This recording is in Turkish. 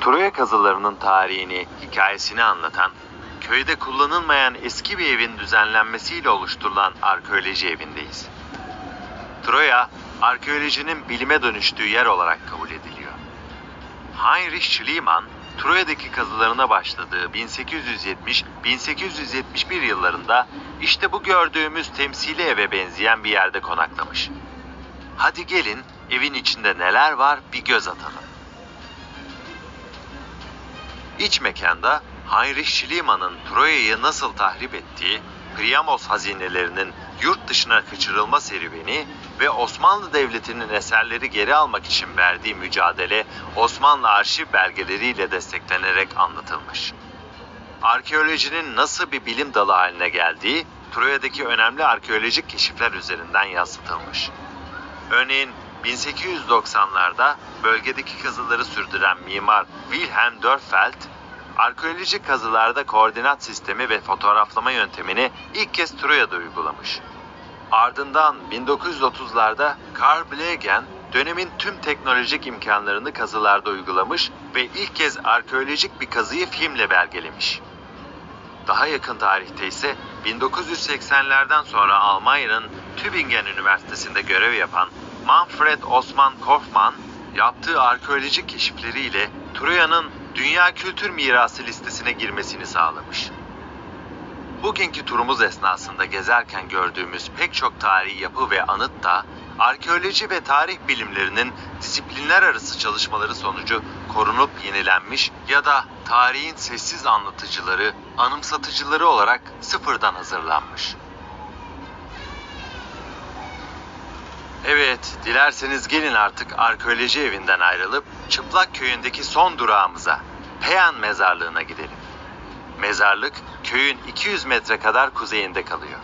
Troya kazılarının tarihini, hikayesini anlatan, köyde kullanılmayan eski bir evin düzenlenmesiyle oluşturulan arkeoloji evindeyiz. Troya, arkeolojinin bilime dönüştüğü yer olarak kabul ediliyor. Heinrich Schliemann, Troya'daki kazılarına başladığı 1870-1871 yıllarında işte bu gördüğümüz temsili eve benzeyen bir yerde konaklamış. Hadi gelin evin içinde neler var bir göz atalım. İç mekanda Heinrich Schliemann'ın Troya'yı nasıl tahrip ettiği, Priamos hazinelerinin yurt dışına kaçırılma serüveni ve Osmanlı Devleti'nin eserleri geri almak için verdiği mücadele Osmanlı arşiv belgeleriyle desteklenerek anlatılmış. Arkeolojinin nasıl bir bilim dalı haline geldiği Troya'daki önemli arkeolojik keşifler üzerinden yansıtılmış. Örneğin 1890'larda bölgedeki kazıları sürdüren mimar Wilhelm Dörfeld, arkeolojik kazılarda koordinat sistemi ve fotoğraflama yöntemini ilk kez Troya'da uygulamış. Ardından 1930'larda Carl Blegen dönemin tüm teknolojik imkanlarını kazılarda uygulamış ve ilk kez arkeolojik bir kazıyı filmle belgelemiş. Daha yakın tarihte ise 1980'lerden sonra Almanya'nın Tübingen Üniversitesi'nde görev yapan Manfred Osman Kaufmann yaptığı arkeolojik keşifleriyle Troya'nın Dünya Kültür Mirası listesine girmesini sağlamış. Bugünkü turumuz esnasında gezerken gördüğümüz pek çok tarihi yapı ve anıt da arkeoloji ve tarih bilimlerinin disiplinler arası çalışmaları sonucu korunup yenilenmiş ya da tarihin sessiz anlatıcıları, anımsatıcıları olarak sıfırdan hazırlanmış. Dilerseniz gelin artık arkeoloji evinden ayrılıp Çıplak Köyü'ndeki son durağımıza, Peyan Mezarlığı'na gidelim. Mezarlık köyün 200 metre kadar kuzeyinde kalıyor.